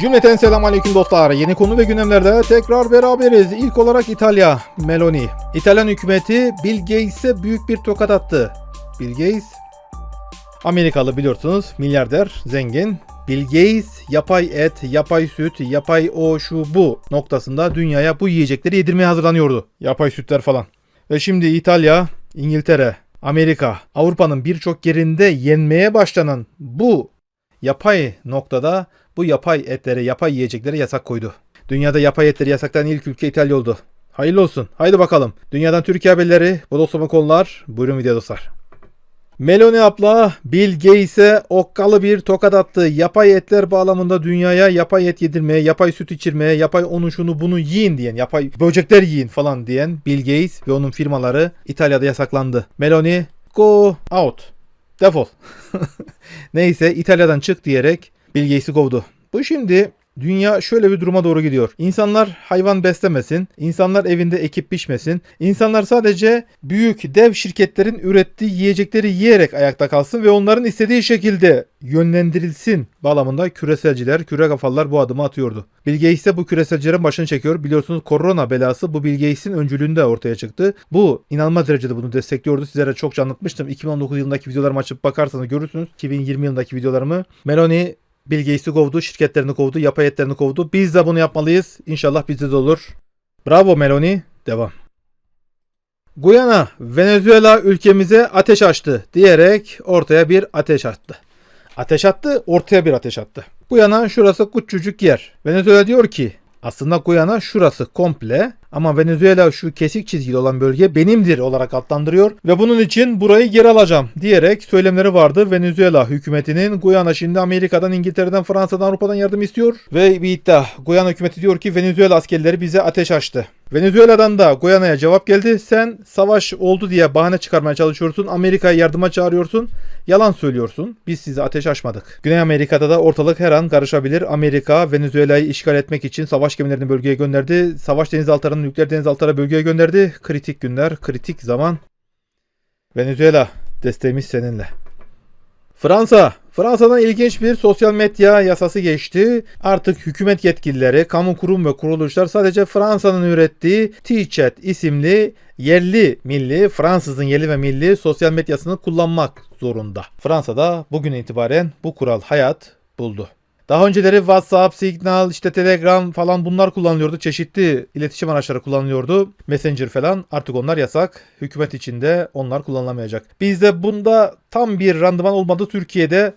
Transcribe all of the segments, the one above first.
Cümleten selamun aleyküm dostlar. Yeni konu ve gündemlerde tekrar beraberiz. İlk olarak İtalya, Meloni. İtalyan hükümeti Bill Gates'e büyük bir tokat attı. Bill Gates, Amerikalı biliyorsunuz, milyarder, zengin. Bill Gates yapay et, yapay süt, yapay o şu bu noktasında dünyaya bu yiyecekleri yedirmeye hazırlanıyordu. Yapay sütler falan. Ve şimdi İtalya, İngiltere, Amerika, Avrupa'nın birçok yerinde yenmeye başlanan bu yapay noktada bu yapay etlere, yapay yiyeceklere yasak koydu. Dünyada yapay etleri yasaklayan ilk ülke İtalya oldu. Hayırlı olsun. Haydi bakalım. Dünyadan Türkiye haberleri, bodoslama konular. Buyurun video dostlar. Meloni abla Bill Gates'e okkalı bir tokat attı. Yapay etler bağlamında dünyaya yapay et yedirmeye, yapay süt içirmeye, yapay onu şunu bunu yiyin diyen, yapay böcekler yiyin falan diyen Bill Gates ve onun firmaları İtalya'da yasaklandı. Meloni go out. Defol. Neyse İtalya'dan çık diyerek Bill Gates'i kovdu. Bu şimdi dünya şöyle bir duruma doğru gidiyor. İnsanlar hayvan beslemesin, insanlar evinde ekip biçmesin, insanlar sadece büyük dev şirketlerin ürettiği yiyecekleri yiyerek ayakta kalsın ve onların istediği şekilde yönlendirilsin bağlamında küreselciler, küre kafalılar bu adımı atıyordu. Bill Gates de bu küreselcilerin başını çekiyor. Biliyorsunuz korona belası bu Bill Gates'in öncülüğünde ortaya çıktı. Bu inanılmaz derecede bunu destekliyordu. Sizlere çokça anlatmıştım. 2019 yılındaki videolarımı açıp bakarsanız görürsünüz. 2020 yılındaki videolarımı. Meloni Bill Gates'i kovdu, şirketlerini kovdu, yapay etlerini kovdu. Biz de bunu yapmalıyız. İnşallah bizde de olur. Bravo Meloni. Devam. Guyana, Venezuela ülkemize ateş açtı diyerek ortaya bir ateş attı. Ateş attı, ortaya bir ateş attı. Guyana şurası küçücük yer. Venezuela diyor ki aslında Guyana şurası komple ama Venezuela şu kesik çizgili olan bölge benimdir olarak adlandırıyor ve bunun için burayı geri alacağım diyerek söylemleri vardı. Venezuela hükümetinin Guyana şimdi Amerika'dan, İngiltere'den, Fransa'dan, Avrupa'dan yardım istiyor ve bir iddia. Guyana hükümeti diyor ki Venezuela askerleri bize ateş açtı. Venezuela'dan da Guyana'ya cevap geldi. Sen savaş oldu diye bahane çıkarmaya çalışıyorsun. Amerika'yı yardıma çağırıyorsun. Yalan söylüyorsun. Biz size ateş açmadık. Güney Amerika'da da ortalık her an karışabilir. Amerika Venezuela'yı işgal etmek için savaş gemilerini bölgeye gönderdi. Savaş denizaltılarını nükleer denizaltılara bölgeye gönderdi. Kritik günler, kritik zaman. Venezuela desteğimiz seninle. Fransa. Fransa'dan ilginç bir sosyal medya yasası geçti. Artık hükümet yetkilileri, kamu kurum ve kuruluşlar sadece Fransa'nın ürettiği T-Chat isimli yerli milli, Fransızın yerli ve milli sosyal medyasını kullanmak zorunda. Fransa'da bugün itibaren bu kural hayat buldu. Daha önceleri WhatsApp, Signal, işte Telegram falan bunlar kullanılıyordu. Çeşitli iletişim araçları kullanılıyordu. Messenger falan artık onlar yasak. Hükümet içinde onlar kullanılamayacak. Bizde bunda tam bir randıman olmadı Türkiye'de.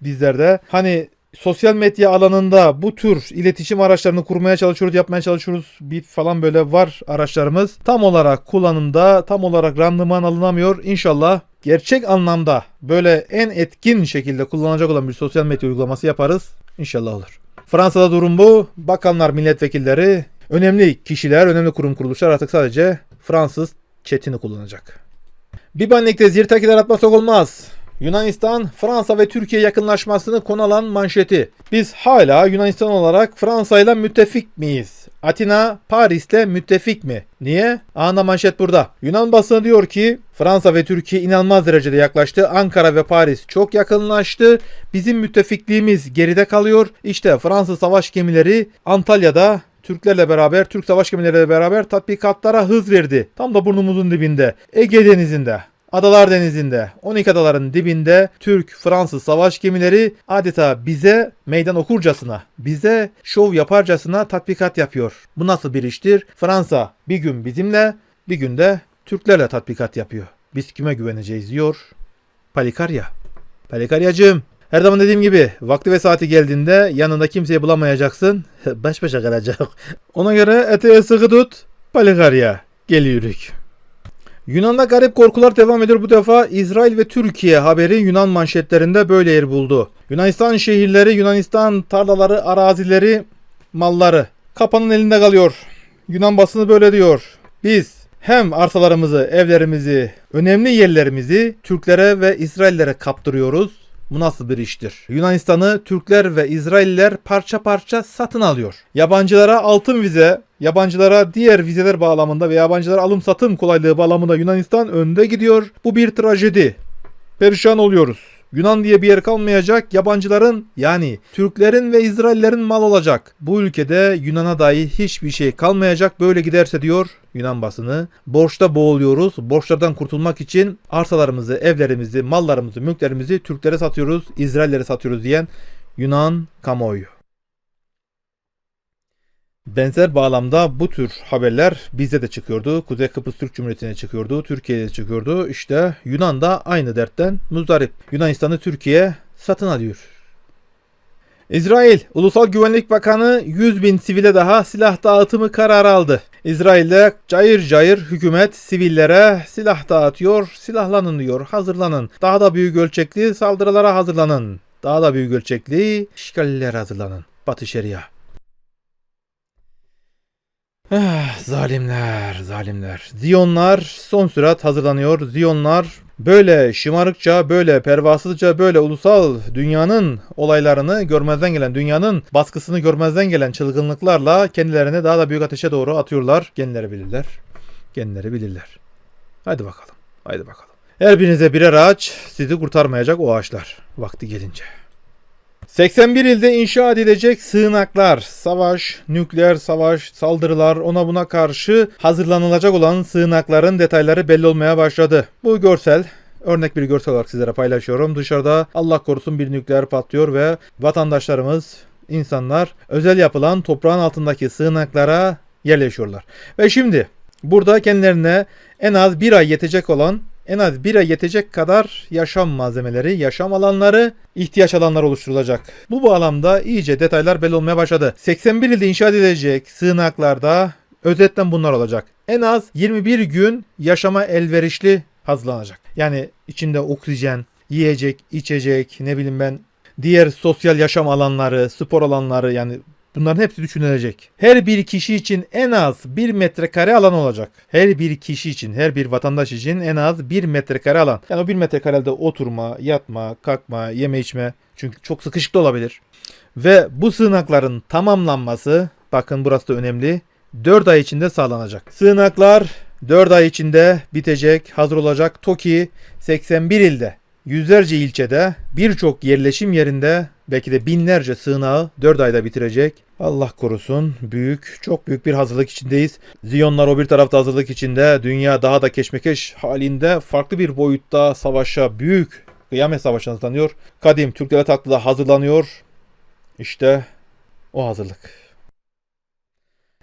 Bizlerde hani sosyal medya alanında bu tür iletişim araçlarını kurmaya çalışıyoruz, yapmaya çalışıyoruz. Bir falan böyle var araçlarımız. Tam olarak kullanımda, tam olarak randıman alınamıyor. İnşallah gerçek anlamda böyle en etkin şekilde kullanacak olan bir sosyal medya uygulaması yaparız. İnşallah olur. Fransa'da durum bu. Bakanlar, milletvekilleri, önemli kişiler, önemli kurum kuruluşlar artık sadece Fransız chatini kullanacak. Bir banlikte zirtakiler atmasak olmaz. Yunanistan, Fransa ve Türkiye yakınlaşmasını konu alan manşeti. Biz hala Yunanistan olarak Fransa ile müttefik miyiz? Atina, Paris'te müttefik mi? Niye? Ana manşet burada. Yunan basını diyor ki Fransa ve Türkiye inanılmaz derecede yaklaştı. Ankara ve Paris çok yakınlaştı. Bizim müttefikliğimiz geride kalıyor. İşte Fransız savaş gemileri Antalya'da Türklerle beraber, Türk savaş gemileriyle beraber tatbikatlara hız verdi. Tam da burnumuzun dibinde. Ege Denizi'nde. Adalar Denizi'nde 12 adaların dibinde Türk-Fransız savaş gemileri adeta bize meydan okurcasına, bize şov yaparcasına tatbikat yapıyor. Bu nasıl bir iştir? Fransa bir gün bizimle, bir gün de Türklerle tatbikat yapıyor. Biz kime güveneceğiz diyor. Palikarya. Palikaryacığım. Her zaman dediğim gibi vakti ve saati geldiğinde yanında kimseyi bulamayacaksın. Baş başa kalacak. Ona göre eteğe sıkı tut. Palikarya. Geliyoruz. Yunan'da garip korkular devam ediyor bu defa. İsrail ve Türkiye haberi Yunan manşetlerinde böyle yer buldu. Yunanistan şehirleri, Yunanistan tarlaları, arazileri, malları kapanın elinde kalıyor. Yunan basını böyle diyor. Biz hem arsalarımızı, evlerimizi, önemli yerlerimizi Türklere ve İsraillere kaptırıyoruz. Bu nasıl bir iştir? Yunanistan'ı Türkler ve İsrailler parça parça satın alıyor. Yabancılara altın vize, yabancılara diğer vizeler bağlamında ve yabancılara alım satım kolaylığı bağlamında Yunanistan önde gidiyor. Bu bir trajedi. Perişan oluyoruz. Yunan diye bir yer kalmayacak. Yabancıların yani Türklerin ve İsraillerin mal olacak. Bu ülkede Yunan'a dair hiçbir şey kalmayacak. Böyle giderse diyor Yunan basını. Borçta boğuluyoruz. Borçlardan kurtulmak için arsalarımızı, evlerimizi, mallarımızı, mülklerimizi Türklere satıyoruz, İsraillere satıyoruz diyen Yunan kamuoyu. Benzer bağlamda bu tür haberler bizde de çıkıyordu. Kuzey Kıbrıs Türk Cumhuriyeti'ne çıkıyordu. Türkiye'de çıkıyordu. İşte Yunan da aynı dertten muzdarip. Yunanistan'ı Türkiye satın alıyor. İsrail Ulusal Güvenlik Bakanı 100 bin sivile daha silah dağıtımı kararı aldı. İsrail'de cayır cayır hükümet sivillere silah dağıtıyor, silahlanın diyor, hazırlanın. Daha da büyük ölçekli saldırılara hazırlanın. Daha da büyük ölçekli işgallere hazırlanın. Batı Şeria. Ah, zalimler, zalimler. Ziyonlar son sürat hazırlanıyor. Ziyonlar böyle şımarıkça, böyle pervasızca, böyle ulusal dünyanın olaylarını görmezden gelen, dünyanın baskısını görmezden gelen çılgınlıklarla kendilerini daha da büyük ateşe doğru atıyorlar. Kendileri bilirler. Kendileri bilirler. Hadi bakalım. Haydi bakalım. Her birinize birer ağaç sizi kurtarmayacak o ağaçlar. Vakti gelince. 81 ilde inşa edilecek sığınaklar, savaş, nükleer savaş, saldırılar ona buna karşı hazırlanılacak olan sığınakların detayları belli olmaya başladı. Bu görsel örnek bir görsel olarak sizlere paylaşıyorum. Dışarıda Allah korusun bir nükleer patlıyor ve vatandaşlarımız, insanlar özel yapılan toprağın altındaki sığınaklara yerleşiyorlar. Ve şimdi burada kendilerine en az bir ay yetecek olan en az bir ay yetecek kadar yaşam malzemeleri, yaşam alanları, ihtiyaç alanları oluşturulacak. Bu bağlamda iyice detaylar belli olmaya başladı. 81 ilde inşa edilecek sığınaklarda özetten bunlar olacak. En az 21 gün yaşama elverişli hazırlanacak. Yani içinde oksijen, yiyecek, içecek, ne bileyim ben diğer sosyal yaşam alanları, spor alanları yani Bunların hepsi düşünülecek. Her bir kişi için en az 1 metrekare alan olacak. Her bir kişi için, her bir vatandaş için en az 1 metrekare alan. Yani o 1 metrekarede oturma, yatma, kalkma, yeme içme. Çünkü çok sıkışık da olabilir. Ve bu sığınakların tamamlanması, bakın burası da önemli, 4 ay içinde sağlanacak. Sığınaklar 4 ay içinde bitecek, hazır olacak. TOKİ 81 ilde yüzlerce ilçede birçok yerleşim yerinde belki de binlerce sığınağı 4 ayda bitirecek. Allah korusun büyük çok büyük bir hazırlık içindeyiz. Ziyonlar o bir tarafta hazırlık içinde dünya daha da keşmekeş halinde farklı bir boyutta savaşa büyük kıyamet savaşına hazırlanıyor. Kadim Türk Devlet Aklı da hazırlanıyor. İşte o hazırlık.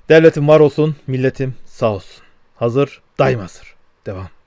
Devletim var olsun, milletim sağ olsun. Hazır, daim hazır. Devam.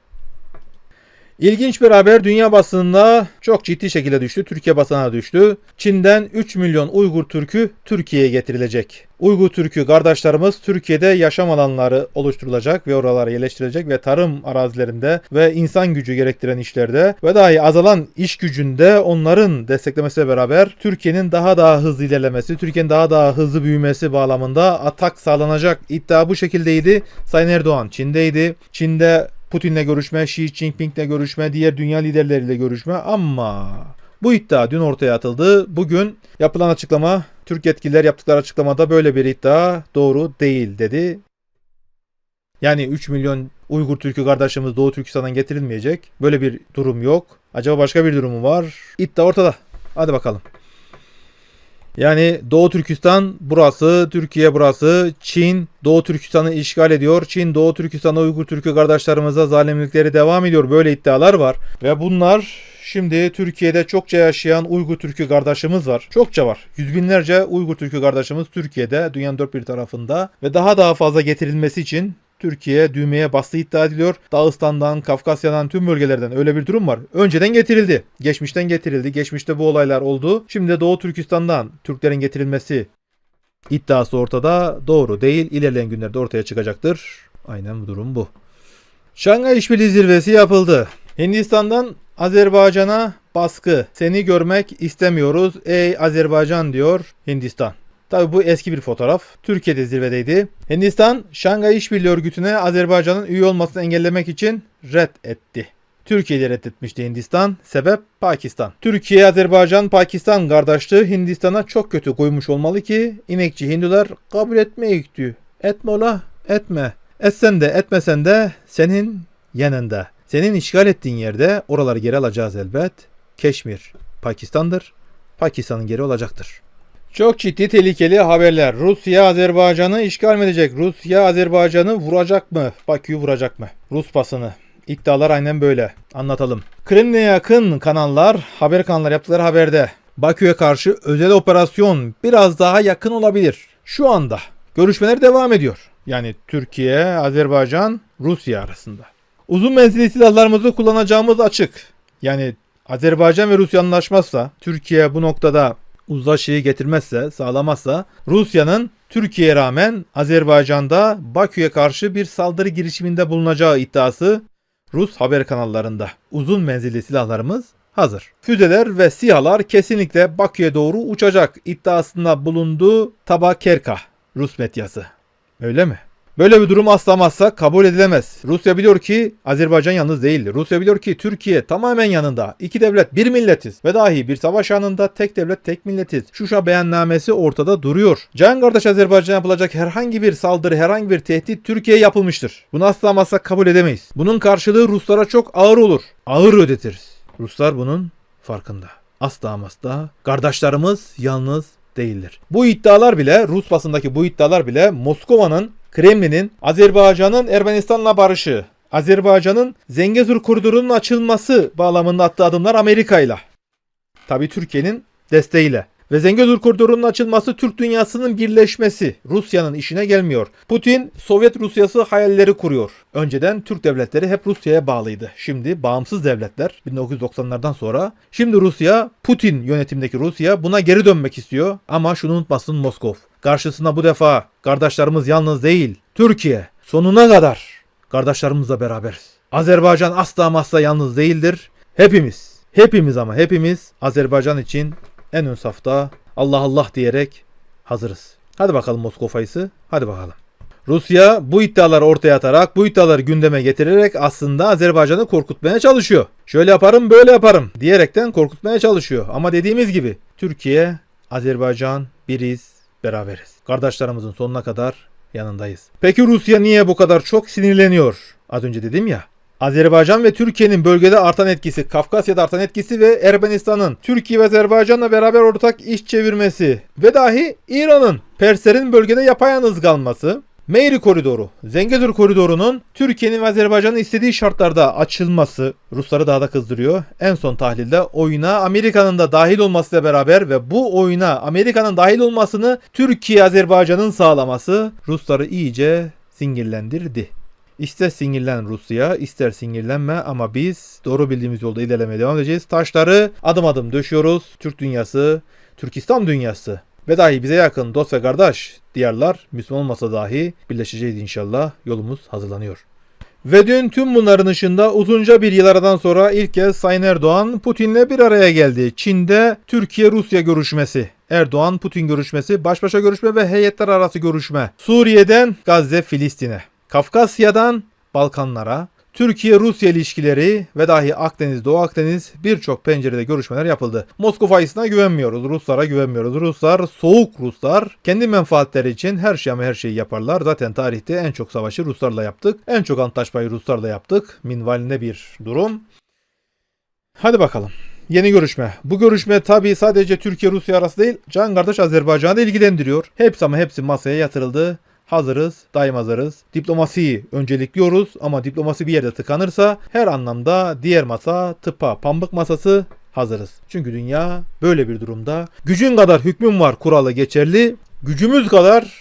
İlginç bir haber dünya basınında çok ciddi şekilde düştü. Türkiye basına düştü. Çin'den 3 milyon Uygur Türk'ü Türkiye'ye getirilecek. Uygur Türk'ü kardeşlerimiz Türkiye'de yaşam alanları oluşturulacak ve oralara yerleştirilecek ve tarım arazilerinde ve insan gücü gerektiren işlerde ve dahi azalan iş gücünde onların desteklemesiyle beraber Türkiye'nin daha daha hızlı ilerlemesi, Türkiye'nin daha daha hızlı büyümesi bağlamında atak sağlanacak iddia bu şekildeydi. Sayın Erdoğan Çin'deydi. Çin'de Putin'le görüşme, Xi Jinping'le görüşme, diğer dünya liderleriyle görüşme ama bu iddia dün ortaya atıldı. Bugün yapılan açıklama, Türk yetkililer yaptıkları açıklamada böyle bir iddia doğru değil dedi. Yani 3 milyon Uygur Türk'ü kardeşimiz Doğu Türkistan'dan getirilmeyecek. Böyle bir durum yok. Acaba başka bir durumu var? İddia ortada. Hadi bakalım. Yani Doğu Türkistan burası, Türkiye burası, Çin Doğu Türkistan'ı işgal ediyor. Çin Doğu Türkistan'a Uygur Türk'ü kardeşlerimize zalimlikleri devam ediyor. Böyle iddialar var. Ve bunlar şimdi Türkiye'de çokça yaşayan Uygur Türk'ü kardeşimiz var. Çokça var. Yüz binlerce Uygur Türk'ü kardeşimiz Türkiye'de, dünyanın dört bir tarafında. Ve daha daha fazla getirilmesi için Türkiye düğmeye bastığı iddia ediliyor. Dağıstan'dan, Kafkasya'dan tüm bölgelerden öyle bir durum var. Önceden getirildi. Geçmişten getirildi. Geçmişte bu olaylar oldu. Şimdi de Doğu Türkistan'dan Türklerin getirilmesi iddiası ortada. Doğru değil. İlerleyen günlerde ortaya çıkacaktır. Aynen bu durum bu. Şangay İşbirliği Zirvesi yapıldı. Hindistan'dan Azerbaycan'a baskı. Seni görmek istemiyoruz ey Azerbaycan diyor Hindistan. Tabi bu eski bir fotoğraf. Türkiye'de zirvedeydi. Hindistan, Şangay İşbirliği Örgütü'ne Azerbaycan'ın üye olmasını engellemek için red etti. Türkiye'de reddetmişti Hindistan. Sebep Pakistan. Türkiye, Azerbaycan, Pakistan kardeşliği Hindistan'a çok kötü koymuş olmalı ki inekçi Hindular kabul etmeyik diyor. Etme ola, etme. Etsen de etmesen de senin yanında. Senin işgal ettiğin yerde oraları geri alacağız elbet. Keşmir Pakistan'dır. Pakistan'ın geri olacaktır. Çok ciddi tehlikeli haberler. Rusya Azerbaycan'ı işgal mi edecek? Rusya Azerbaycan'ı vuracak mı? Bakü'yü vuracak mı? Rus basını. İddialar aynen böyle. Anlatalım. Kremlin'e yakın kanallar, haber kanalları yaptıkları haberde Bakü'ye karşı özel operasyon biraz daha yakın olabilir. Şu anda görüşmeler devam ediyor. Yani Türkiye, Azerbaycan, Rusya arasında. Uzun menzilli silahlarımızı kullanacağımız açık. Yani Azerbaycan ve Rusya anlaşmazsa, Türkiye bu noktada uzlaşıyı getirmezse, sağlamazsa Rusya'nın Türkiye'ye rağmen Azerbaycan'da Bakü'ye karşı bir saldırı girişiminde bulunacağı iddiası Rus haber kanallarında. Uzun menzilli silahlarımız hazır. Füzeler ve SİHA'lar kesinlikle Bakü'ye doğru uçacak iddiasında bulundu Tabakerka Rus medyası. Öyle mi? Böyle bir durum asla asla kabul edilemez. Rusya biliyor ki Azerbaycan yalnız değil. Rusya biliyor ki Türkiye tamamen yanında. İki devlet bir milletiz. Ve dahi bir savaş anında tek devlet tek milletiz. Şuşa beyannamesi ortada duruyor. Can kardeş Azerbaycan yapılacak herhangi bir saldırı, herhangi bir tehdit Türkiye'ye yapılmıştır. Bunu asla asla kabul edemeyiz. Bunun karşılığı Ruslara çok ağır olur. Ağır ödetiriz. Ruslar bunun farkında. Asla asla kardeşlerimiz yalnız değildir. Bu iddialar bile Rus basındaki bu iddialar bile Moskova'nın Kremlin'in Azerbaycan'ın Ermenistan'la barışı, Azerbaycan'ın Zengezur koridorunun açılması bağlamında attığı adımlar Amerika'yla. Tabii Türkiye'nin desteğiyle. Ve Zengezur koridorunun açılması Türk dünyasının birleşmesi. Rusya'nın işine gelmiyor. Putin Sovyet Rusyası hayalleri kuruyor. Önceden Türk devletleri hep Rusya'ya bağlıydı. Şimdi bağımsız devletler 1990'lardan sonra. Şimdi Rusya, Putin yönetimindeki Rusya buna geri dönmek istiyor. Ama şunu unutmasın Moskov. Karşısında bu defa kardeşlerimiz yalnız değil. Türkiye sonuna kadar kardeşlerimizle beraberiz. Azerbaycan asla ama asla yalnız değildir. Hepimiz, hepimiz ama hepimiz Azerbaycan için en ön safta Allah Allah diyerek hazırız. Hadi bakalım Moskova fayısı. Hadi bakalım. Rusya bu iddiaları ortaya atarak, bu iddiaları gündeme getirerek aslında Azerbaycan'ı korkutmaya çalışıyor. Şöyle yaparım, böyle yaparım diyerekten korkutmaya çalışıyor. Ama dediğimiz gibi Türkiye, Azerbaycan biriz, beraberiz. Kardeşlerimizin sonuna kadar yanındayız. Peki Rusya niye bu kadar çok sinirleniyor? Az önce dedim ya. Azerbaycan ve Türkiye'nin bölgede artan etkisi, Kafkasya'da artan etkisi ve Ermenistan'ın Türkiye ve Azerbaycan'la beraber ortak iş çevirmesi ve dahi İran'ın Perslerin bölgede yapayalnız kalması, Meyri koridoru, Zengezur koridorunun Türkiye'nin ve Azerbaycan'ın istediği şartlarda açılması Rusları daha da kızdırıyor. En son tahlilde oyuna Amerika'nın da dahil olmasıyla beraber ve bu oyuna Amerika'nın dahil olmasını Türkiye Azerbaycan'ın sağlaması Rusları iyice sinirlendirdi. İster sinirlen Rusya, ister sinirlenme ama biz doğru bildiğimiz yolda ilerlemeye devam edeceğiz. Taşları adım adım döşüyoruz. Türk dünyası, Türkistan dünyası ve dahi bize yakın dost ve kardeş diyarlar Müslüman olmasa dahi birleşeceğiz inşallah. Yolumuz hazırlanıyor. Ve dün tüm bunların ışığında uzunca bir yıl aradan sonra ilk kez Sayın Erdoğan Putin'le bir araya geldi. Çin'de Türkiye-Rusya görüşmesi. Erdoğan-Putin görüşmesi, baş başa görüşme ve heyetler arası görüşme. Suriye'den Gazze-Filistin'e. Kafkasya'dan Balkanlara, Türkiye-Rusya ilişkileri ve dahi Akdeniz, Doğu Akdeniz birçok pencerede görüşmeler yapıldı. Moskova ayısına güvenmiyoruz, Ruslara güvenmiyoruz. Ruslar soğuk Ruslar. Kendi menfaatleri için her şey ama her şeyi yaparlar. Zaten tarihte en çok savaşı Ruslarla yaptık. En çok antlaşmayı Ruslarla yaptık. Minvalinde bir durum. Hadi bakalım. Yeni görüşme. Bu görüşme tabii sadece Türkiye-Rusya arası değil, can kardeş Azerbaycan'ı ilgilendiriyor. Hepsi ama hepsi masaya yatırıldı. Hazırız, daim hazırız. Diplomasiyi öncelikliyoruz ama diplomasi bir yerde tıkanırsa her anlamda diğer masa tıpa, pambık masası hazırız. Çünkü dünya böyle bir durumda. Gücün kadar hükmüm var kuralı geçerli. Gücümüz kadar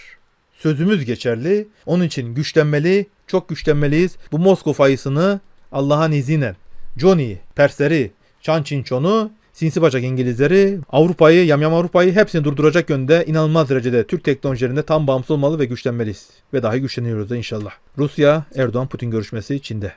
sözümüz geçerli. Onun için güçlenmeli, çok güçlenmeliyiz. Bu Moskova ayısını Allah'ın izniyle Johnny, Persleri, Çan Çinçon'u sinsi bacak İngilizleri, Avrupa'yı, yamyam Avrupa'yı hepsini durduracak yönde inanılmaz derecede Türk teknolojilerinde tam bağımsız olmalı ve güçlenmeliyiz. Ve dahi güçleniyoruz da inşallah. Rusya, Erdoğan, Putin görüşmesi Çin'de.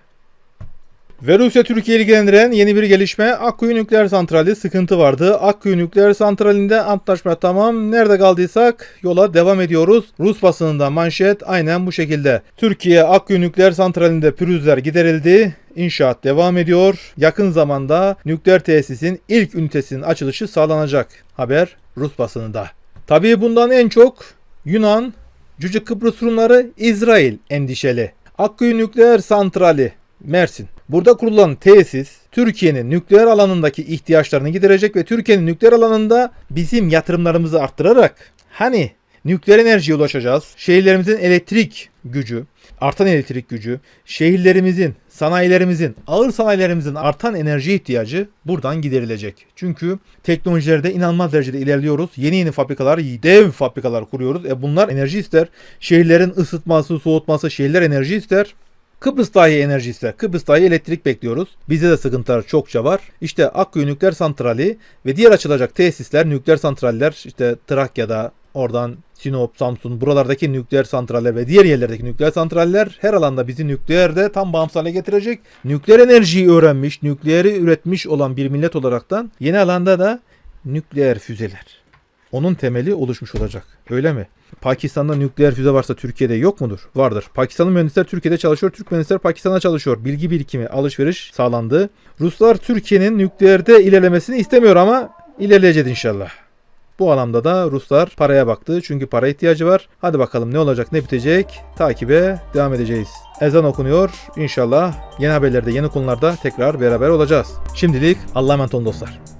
Ve Rusya Türkiye'yi ilgilendiren yeni bir gelişme Akkuyu Nükleer Santrali sıkıntı vardı. Akkuyu Nükleer Santrali'nde antlaşma tamam. Nerede kaldıysak yola devam ediyoruz. Rus basınında manşet aynen bu şekilde. Türkiye Akkuyu Nükleer Santrali'nde pürüzler giderildi. İnşaat devam ediyor. Yakın zamanda nükleer tesisin ilk ünitesinin açılışı sağlanacak. Haber Rus basınında. Tabii bundan en çok Yunan, Cüce Kıbrıs Rumları, İsrail endişeli. Akkuyu Nükleer Santrali Mersin. Burada kurulan tesis Türkiye'nin nükleer alanındaki ihtiyaçlarını giderecek ve Türkiye'nin nükleer alanında bizim yatırımlarımızı arttırarak hani nükleer enerjiye ulaşacağız. Şehirlerimizin elektrik gücü, artan elektrik gücü, şehirlerimizin, sanayilerimizin, ağır sanayilerimizin artan enerji ihtiyacı buradan giderilecek. Çünkü teknolojilerde inanılmaz derecede ilerliyoruz. Yeni yeni fabrikalar, dev fabrikalar kuruyoruz. E bunlar enerji ister. Şehirlerin ısıtması, soğutması, şehirler enerji ister. Kıbrıs dahi enerji ister. Kıbrıs dahi elektrik bekliyoruz. Bizde de sıkıntılar çokça var. İşte Akkuyu Nükleer Santrali ve diğer açılacak tesisler, nükleer santraller işte Trakya'da, oradan Sinop, Samsun buralardaki nükleer santraller ve diğer yerlerdeki nükleer santraller her alanda bizi nükleerde tam bağımsız hale getirecek. Nükleer enerjiyi öğrenmiş, nükleeri üretmiş olan bir millet olaraktan yeni alanda da nükleer füzeler. Onun temeli oluşmuş olacak. Öyle mi? Pakistan'da nükleer füze varsa Türkiye'de yok mudur? Vardır. Pakistanlı mühendisler Türkiye'de çalışıyor. Türk mühendisler Pakistan'da çalışıyor. Bilgi birikimi, alışveriş sağlandı. Ruslar Türkiye'nin nükleerde ilerlemesini istemiyor ama ilerleyeceğiz inşallah. Bu anlamda da Ruslar paraya baktı. Çünkü para ihtiyacı var. Hadi bakalım ne olacak ne bitecek takibe devam edeceğiz. Ezan okunuyor. İnşallah yeni haberlerde yeni konularda tekrar beraber olacağız. Şimdilik Allah'a emanet olun dostlar.